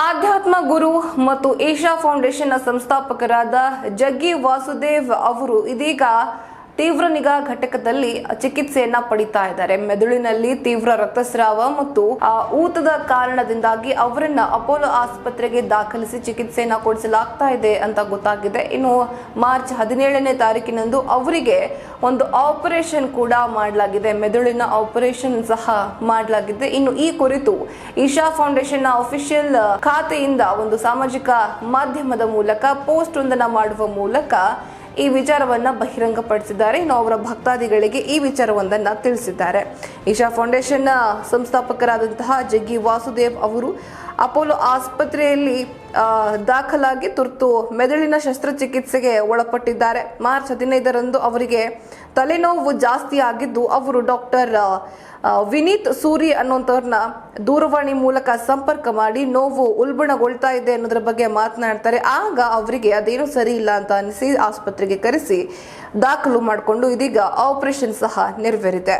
ಆಧ್ಯಾತ್ಮ ಗುರು ಮತ್ತು ಏಷ್ಯಾ ಫೌಂಡೇಶನ್ನ ಸಂಸ್ಥಾಪಕರಾದ ಜಗ್ಗಿ ವಾಸುದೇವ್ ಅವರು ಇದೀಗ ತೀವ್ರ ನಿಗಾ ಘಟಕದಲ್ಲಿ ಚಿಕಿತ್ಸೆಯನ್ನ ಪಡಿತಾ ಇದ್ದಾರೆ. ಮೆದುಳಿನಲ್ಲಿ ತೀವ್ರ ರಕ್ತಸ್ರಾವ ಮತ್ತು ಆ, ಊತದ ಕಾರಣದಿಂದಾಗಿ ಅವರನ್ನ ಅಪೋಲೋ ಆಸ್ಪತ್ರೆಗೆ ದಾಖಲಿಸಿ ಚಿಕಿತ್ಸೆಯನ್ನ ಕೊಡಿಸಲಾಗ್ತಾ ಇದೆ ಅಂತ ಗೊತ್ತಾಗಿದೆ. ಇನ್ನು ಮಾರ್ಚ್ ಹದಿನೇಳನೇ ತಾರೀಕಿನಂದು ಅವರಿಗೆ ಒಂದು ಆಪರೇಷನ್ ಕೂಡ ಮಾಡಲಾಗಿದೆ. ಮೆದುಳಿನ ಆಪರೇಷನ್ ಸಹ ಮಾಡಲಾಗಿದೆ. ಇನ್ನು ಈ ಕುರಿತು ಈಶಾ ಫೌಂಡೇಶನ್ನ ಅಫಿಷಿಯಲ್ ಖಾತೆಯಿಂದ ಒಂದು ಸಾಮಾಜಿಕ ಮಾಧ್ಯಮದ ಮೂಲಕ ಪೋಸ್ಟ್ ಒಂದನ್ನ ಮಾಡುವ ಮೂಲಕ ಈ ವಿಚಾರವನ್ನ ಬಹಿರಂಗಪಡಿಸಿದ್ದಾರೆ. ಇನ್ನು ಅವರ ಭಕ್ತಾದಿಗಳಿಗೆ ಈ ವಿಚಾರವೊಂದನ್ನ ತಿಳಿಸಿದ್ದಾರೆ. ಈಶಾ ಫೌಂಡೇಶನ್ನ ಸಂಸ್ಥಾಪಕರಾದಂತಹ ಜಗ್ಗಿ ವಾಸುದೇವ್ ಅವರು ಅಪೋಲೋ ಆಸ್ಪತ್ರೆಯಲ್ಲಿ ದಾಖಲಾಗಿ ತುರ್ತು ಮೆದುಳಿನ ಶಸ್ತ್ರಚಿಕಿತ್ಸೆಗೆ ಒಳಪಟ್ಟಿದ್ದಾರೆ. ಮಾರ್ಚ್ ಹದಿನೈದರಂದು ಅವರಿಗೆ ತಲೆನೋವು ಜಾಸ್ತಿ ಆಗಿದ್ದು, ಅವರು ಡಾಕ್ಟರ್ ವಿನೀತ್ ಸೂರಿ ಅನ್ನುವಂಥವ್ರನ್ನ ದೂರವಾಣಿ ಮೂಲಕ ಸಂಪರ್ಕ ಮಾಡಿ ನೋವು ಉಲ್ಬಣಗೊಳ್ತಾ ಇದೆ ಅನ್ನೋದ್ರ ಬಗ್ಗೆ ಮಾತನಾಡ್ತಾರೆ. ಆಗ ಅವರಿಗೆ ಅದೇನು ಸರಿ ಇಲ್ಲ ಅಂತ ಅನಿಸಿ ಆಸ್ಪತ್ರೆಗೆ ಕರೆಸಿ ದಾಖಲು ಮಾಡಿಕೊಂಡು ಇದೀಗ ಆಪರೇಷನ್ ಸಹ ನೆರವೇರಿದೆ.